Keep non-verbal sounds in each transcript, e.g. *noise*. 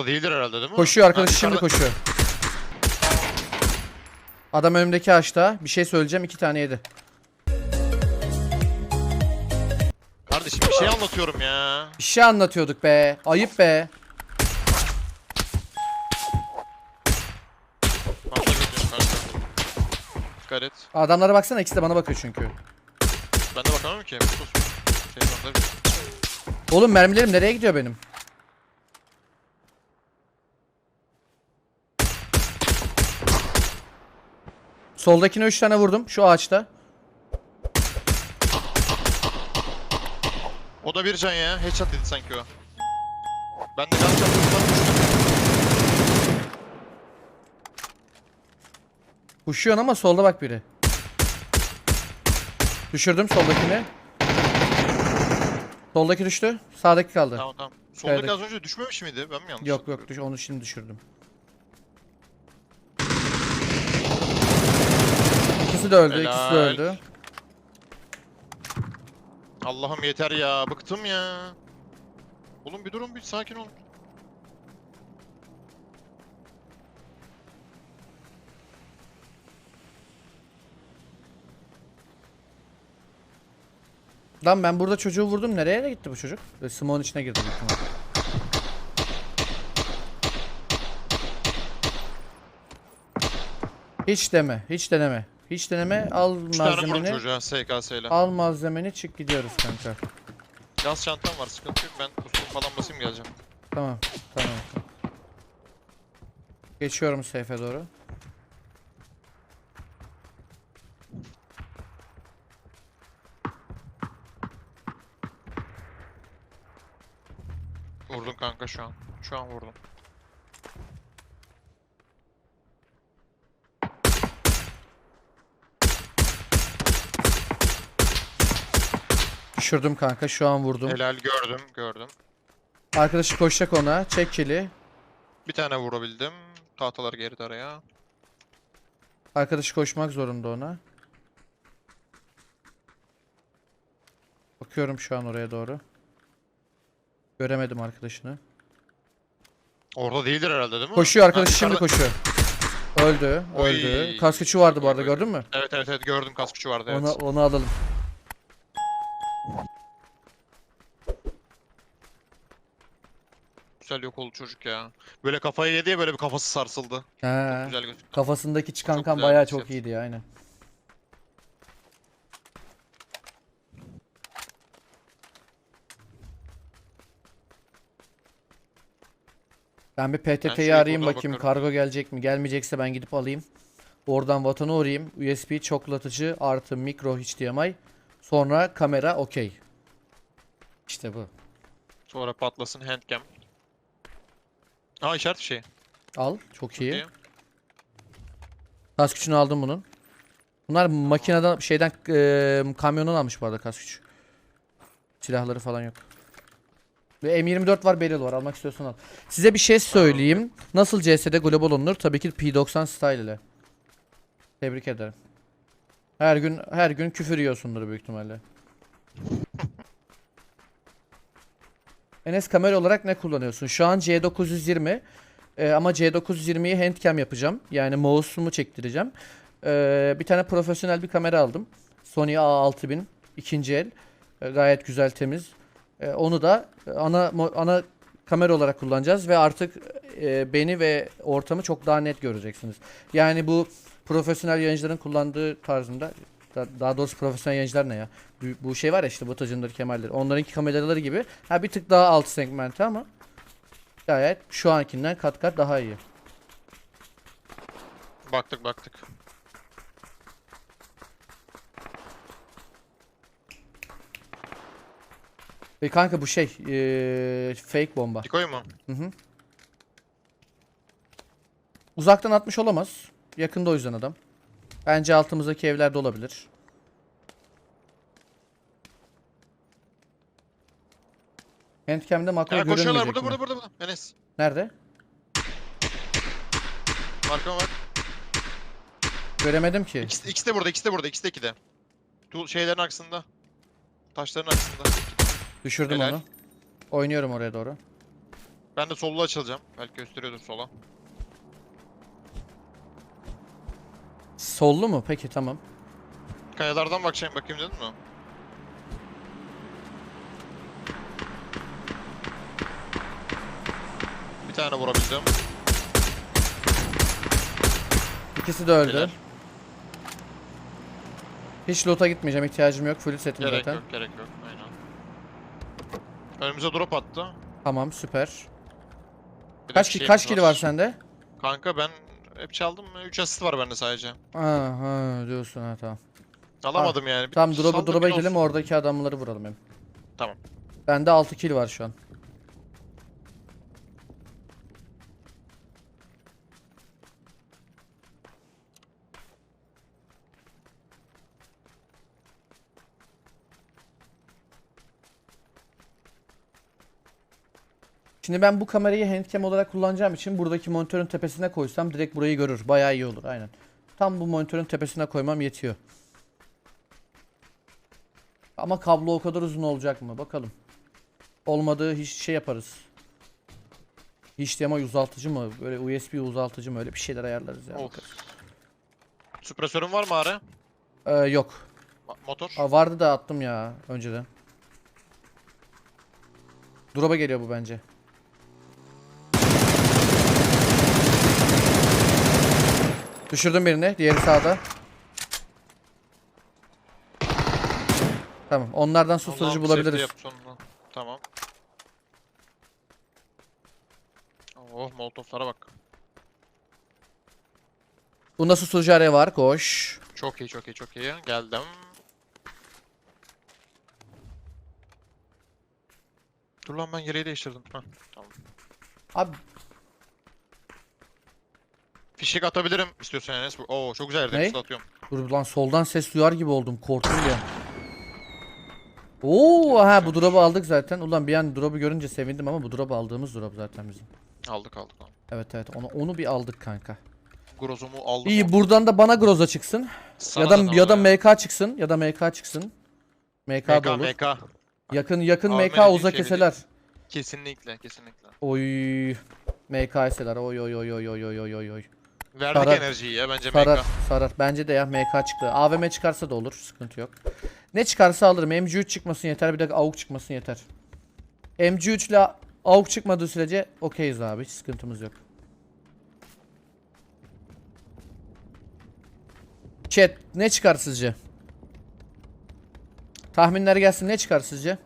O değildir herhalde değil mi? Koşuyor arkadaş Ha, şimdi yukarıda- koşuyor. Adam önümdeki ağaçta. Bir şey söyleyeceğim iki tane yedi. Kardeşim bir şey anlatıyorum ya. Bir şey anlatıyorduk be. Ayıp be. Fazla gidiyorum kanka. Dikkat et. Adamlara baksana ikisi de bana bakıyor çünkü. Ben de bakamam ki. Sus. Şey. Oğlum mermilerim nereye gidiyor benim? Soldakine 3 tane vurdum şu ağaçta. O da bir can ya. Headshot dedi sanki o. Ben de gaz çarptım. Kuşuyorsun ama solda bak biri. Düşürdüm soldakini. Soldaki düştü. Sağdaki kaldı. Tamam tamam. Soldaki Evet. az önce düşmemiş miydi? Ben mi yanlış Yok yok düş onu şimdi düşürdüm. İkisi de öldü, ikisi de Helal. öldü. Allah'ım yeter ya. Bıktım ya. Oğlum bir durun bir sakin olun. Lan ben burada çocuğu vurdum. Nereye gitti bu çocuk? Böyle Smoke'un içine girdi büyük ihtimal. Hiç deme, hiç deneme. Hiç deneme. Al 3 tane vurdum malzemeni. çocuğa SKS ile. Al malzemeni çık gidiyoruz kanka. Gaz çantam var sıkıntı yok. Ben kustum falan basayım geleceğim. Tamam, tamam. Geçiyorum seyfe doğru. Vurdum kanka şu an. Şu an vurdum. Düşürdüm kanka. Şu an vurdum. Helal gördüm gördüm. Arkadaşı koşacak ona. Çek kili. Bir tane vurabildim. Tahtalar geride araya. Arkadaşı koşmak zorunda ona. Bakıyorum şu an oraya doğru. Göremedim arkadaşını. Orada değildir herhalde değil mi? Koşuyor arkadaş Ha, şimdi yukarıda- koşuyor. Öldü, Oy. öldü. Kaskıçı vardı bu arada gördün mü? Evet evet evet gördüm kaskçı vardı evet. Onu, onu alalım. Güzel yok oldu çocuk ya. Böyle kafayı yedi ya böyle bir kafası sarsıldı. He. Güzel gözüktü. Kafasındaki çıkan Çok kan güzel bayağı bir çok set. iyiydi ya aynen. Ben bir PTT'yi şuraya arayayım bakayım bakıyorum. kargo gelecek mi? Gelmeyecekse ben gidip alayım. Oradan vatana uğrayayım. USB çoklatıcı artı mikro HDMI. Sonra kamera okey. İşte bu. Sonra patlasın handcam. Aa işaret şey. Al. Çok iyi. İyi. Kask gücünü aldım bunun. Bunlar makineden şeyden eee kamyondan almış bu arada kask gücü. Silahları falan yok. Ve M24 var, Beryl var. Almak istiyorsan al. Size bir şey söyleyeyim. Nasıl CS'de global olunur? Tabii ki P90 style ile. Tebrik ederim. Her gün her gün küfür yiyorsundur büyük ihtimalle. Enes kamera olarak ne kullanıyorsun? Şu an C920 ee, ama C920'yi handcam yapacağım. Yani mouse'umu çektireceğim. Ee, bir tane profesyonel bir kamera aldım. Sony A6000 ikinci el. Ee, gayet güzel temiz. Ee, onu da ana mo- ana kamera olarak kullanacağız ve artık e, beni ve ortamı çok daha net göreceksiniz. Yani bu profesyonel yayıncıların kullandığı tarzında da- daha doğrusu profesyonel yayıncılar ne ya? Bu, bu şey var ya işte Batacındır, Kemal'dir. Onlarınki kameraları gibi. Ha bir tık daha alt segmenti ama gayet şu ankinden kat kat daha iyi. Baktık baktık. Ve kanka bu şey eee, fake bomba. Dikoy mu? Hı hı. Uzaktan atmış olamaz. Yakında o yüzden adam. Bence altımızdaki evlerde olabilir. Handcam'de makro koşuyorlar görünmeyecek burada mi? burada burada burada. Enes. Nerede? Markam var. Göremedim ki. İkisi, ikisi de burada ikisi de burada ikisi de iki de. Tu şeylerin arkasında. Taşların arkasında. Düşürdüm Helal. onu. Oynuyorum oraya doğru. Ben de sollu açılacağım. Belki gösteriyordur sola. Sollu mu? Peki tamam. Kayalardan bakacağım bakayım dedin mi? Bir tane vurabildim. İkisi de öldü. Helal. Hiç loot'a gitmeyeceğim. ihtiyacım yok. Full setim Gerek zaten. yok, gerek yok. Aynen. Önümüze drop attı. Tamam süper. Bir Kaç ki kaç kili var sende? Kanka ben hep çaldım. 3 asist var bende sadece. Ha, ha diyorsun ha tamam. Alamadım yani. Bir Tamam drop'a saldım, drop'a bir gidelim olsun. oradaki adamları vuralım hem. Tamam. Bende 6 kill var şu an. Şimdi ben bu kamerayı handcam olarak kullanacağım için buradaki monitörün tepesine koysam direkt burayı görür. Bayağı iyi olur aynen. Tam bu monitörün tepesine koymam yetiyor. Ama kablo o kadar uzun olacak mı? Bakalım. Olmadığı hiç şey yaparız. HDMI uzaltıcı mı? Böyle USB uzaltıcı mı? Öyle bir şeyler ayarlarız ya. Of. bakarız. Süpresörün var mı Are? Ee, yok. Ma- Motor. Aa, vardı da attım ya önceden. Drop'a geliyor bu bence. Düşürdüm birini. Diğeri sağda. Tamam. Onlardan susturucu Allah'ım bulabiliriz. safety yap sonuna. Tamam. Oh molotoflara bak. Bunda susturucu araya var. Koş. Çok iyi çok iyi çok iyi. Geldim. Dur lan ben yeleği değiştirdim. Heh, tamam. Abi Fişek atabilirim istiyorsan Enes. Oo çok güzel Ne? yerde atıyorum. dur lan soldan ses duyar gibi oldum. Korktum ya. Oo ha bu drop'u aldık zaten. Ulan bir an drop'u görünce sevindim ama bu drop'u aldığımız drop zaten bizim. Aldık aldık. aldık. Evet evet onu onu bir aldık kanka. Grozomu aldım. İyi buradan da bana Groza çıksın. Sana ya da ya da? MK çıksın ya da MK çıksın. MK, da MK olur. MK. Yakın yakın Abi MK beni uza keseler. Kesinlikle kesinlikle. Oy MK keseler. Oy oy oy oy oy oy oy oy oy. Verdik Sarar. enerjiyi ya bence Sarar MK. sarar. Bence de ya MK çıktı. AVM çıkarsa da olur. Sıkıntı yok. Ne çıkarsa alırım. MG3 çıkmasın yeter. Bir de AUK çıkmasın yeter. MG3 ile AUK çıkmadığı sürece okeyiz abi. Hiç sıkıntımız yok. Chat ne çıkar sizce? Tahminler gelsin ne çıkar sizce?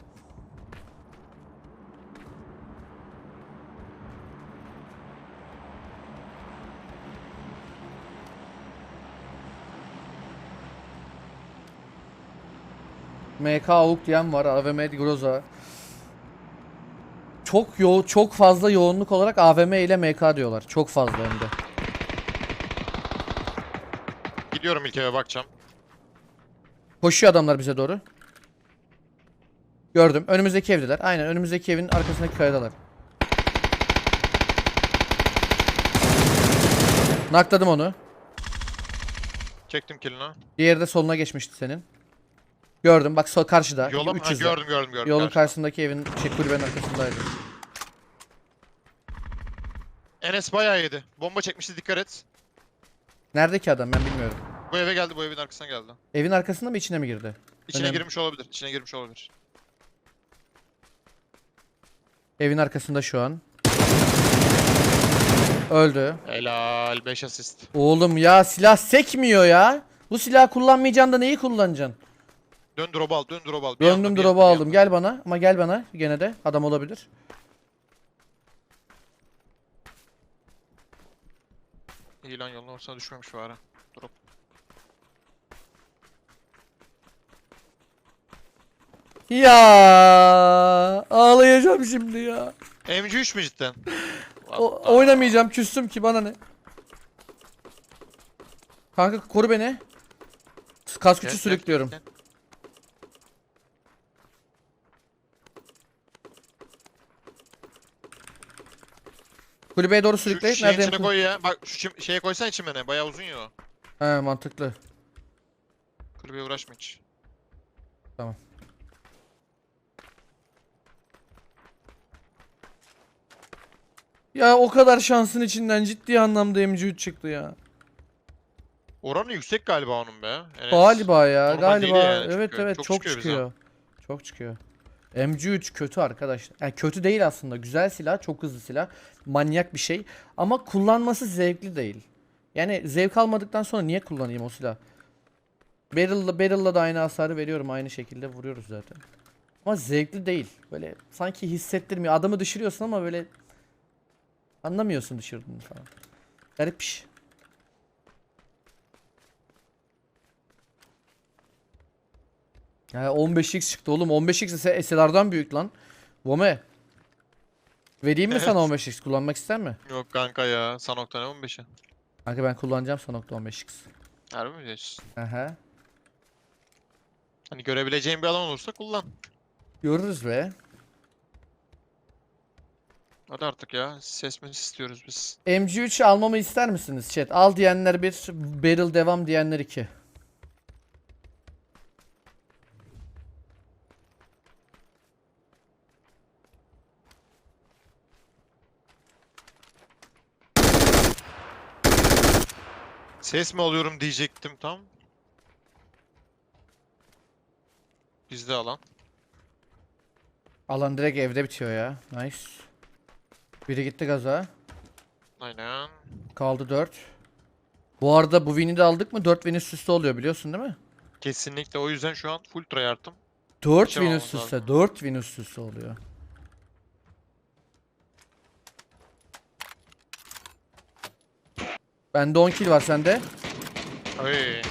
MK AUK diyen var. AVM Groza. Çok yo çok fazla yoğunluk olarak AVM ile MK diyorlar. Çok fazla hem de. Gidiyorum ilk eve bakacağım. Koşuyor adamlar bize doğru. Gördüm. Önümüzdeki evdeler. Aynen önümüzdeki evin arkasındaki kayadalar. Nakladım onu. Çektim killini. Diğeri de soluna geçmişti senin. Gördüm. Bak sol karşıda. Ha, 300'de. gördüm gördüm gördüm. Yolun karşıda. karşısındaki evin şey kulübenin arkasındaydı. Enes bayağı yedi. Bomba çekmişti dikkat et. Nerede ki adam ben bilmiyorum. Bu eve geldi bu evin arkasına geldi. Evin arkasında mı içine mi girdi? İçine Önemli. girmiş olabilir. İçine girmiş olabilir. Evin arkasında şu an. Öldü. Helal 5 asist. Oğlum ya silah sekmiyor ya. Bu silah kullanmayacaksın da neyi kullanacaksın? Dön drop al, dön drop al. Bir Döndüm drop'u bir aldım. Gel bana. Ama gel bana. Gene de. Adam olabilir. İyi lan yolun ortasına düşmemiş bari. Drop. Ya ağlayacağım şimdi ya. MG3 mü cidden? O, oynamayacağım. Küstüm ki bana ne? Kanka koru beni. Kask Gel, gücü gel, sürüklüyorum. gel. Kulübeye doğru Şu sürükle. şeyin Neredeyim? içine koy ya. Bak şu çim- şeye koysan içimene. Bayağı uzun ya o. He mantıklı. Kulübeye uğraşma hiç. Tamam. Ya o kadar şansın içinden ciddi anlamda MC3 çıktı ya. Oranı yüksek galiba onun be. Enes. Galiba ya Normal galiba. yani, evet çıkıyor. evet Çok çok, çıkıyor bize. çıkıyor. Çok çıkıyor. MC3 kötü arkadaşlar. Yani kötü değil aslında. Güzel silah, çok hızlı silah. Manyak bir şey. Ama kullanması zevkli değil. Yani zevk almadıktan sonra niye kullanayım o silah? Barrel'la, barrel'la da aynı hasarı veriyorum. Aynı şekilde vuruyoruz zaten. Ama zevkli değil. Böyle sanki hissettirmiyor. Adamı düşürüyorsun ama böyle anlamıyorsun düşürdüğünü falan. Garip bir şey. Ya 15x çıktı oğlum. 15x ise SLR'dan büyük lan. Vome. Vereyim mi *laughs* Evet. sana 15x kullanmak ister mi? Yok kanka ya. Sanok'ta ne 15'i? Kanka ben kullanacağım Sanok'ta 15x. Harbi mi diyorsun? Aha. Hani görebileceğin bir alan olursa kullan. Görürüz be. Hadi artık ya. Ses mi istiyoruz biz? MG3 almamı ister misiniz chat? Al diyenler bir, barrel devam diyenler iki. Ses mi alıyorum diyecektim tam. Bizde alan. Alan direkt evde bitiyor ya. Nice. Biri gitti gaza. Aynen. Kaldı 4. Bu arada bu win'i de aldık mı 4 win üst üste oluyor biliyorsun değil mi? Kesinlikle o yüzden şu an full tryhard'ım. 4 win Kaçamamamız üst üste. lazım. 4 win üst üste oluyor. Bende 10 kill var sende. Ay.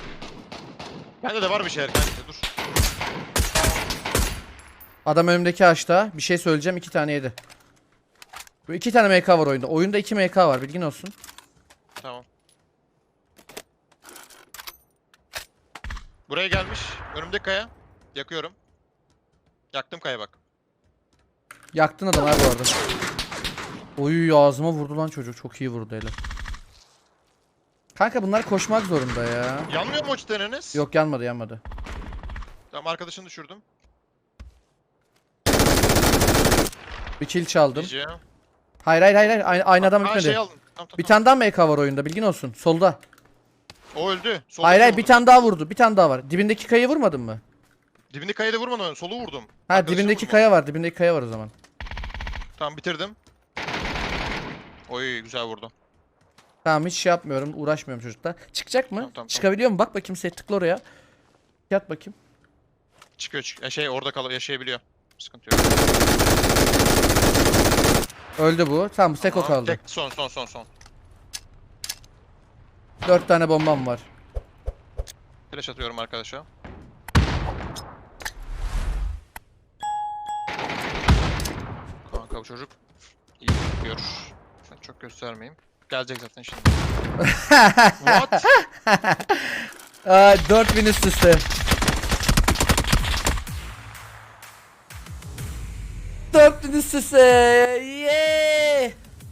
Bende de var bir şeyler kanka dur. Adam önümdeki ağaçta. Bir şey söyleyeceğim. 2 tane yedi. Bu 2 tane MK var oyunda. Oyunda 2 MK var bilgin olsun. Tamam. Buraya gelmiş. Önümde kaya. Yakıyorum. Yaktım kaya bak. Yaktın adam abi bu arada. Oy ağzıma vurdu lan çocuk. Çok iyi vurdu hele. Kanka bunlar koşmak zorunda ya. Yanmıyor mu o cidden Enes? Yok yanmadı yanmadı. Tamam arkadaşını düşürdüm. Bir kill çaldım. GG. Hayır hayır hayır. Aynı, aynı adam Ha bitmedi. şey aldım. Tamam, tamam, Bir tane daha MK var oyunda bilgin olsun. Solda. tamam. O öldü. Solda hayır hayır bir tane daha vurdu. Bir tane daha var. Dibindeki kayayı vurmadın mı? Dibindeki kayada vurmadım. Solu vurdum. Ha Arkadaşını dibindeki vurdum. kaya var. Dibindeki kaya var o zaman. Tamam bitirdim. Oy güzel vurdu. Tamam hiç şey yapmıyorum. Uğraşmıyorum çocukla. Çıkacak mı? Tamam, tamam. Çıkabiliyor mu? Bak bakayım sen tıkla oraya. Yat bakayım. Çıkıyor çık. Ya şey orada kal yaşayabiliyor. Sıkıntı yok. Öldü bu. Tamam Seko Tamam, kaldı. Tek son son son son. Dört tane bombam var. Flash atıyorum arkadaşa. Kanka bu çocuk iyi yapıyor. Ben çok göstermeyeyim. Gelecek zaten şimdi. *laughs* What? Aa, 4000 üst üste. 4000 üst üste. Yeah.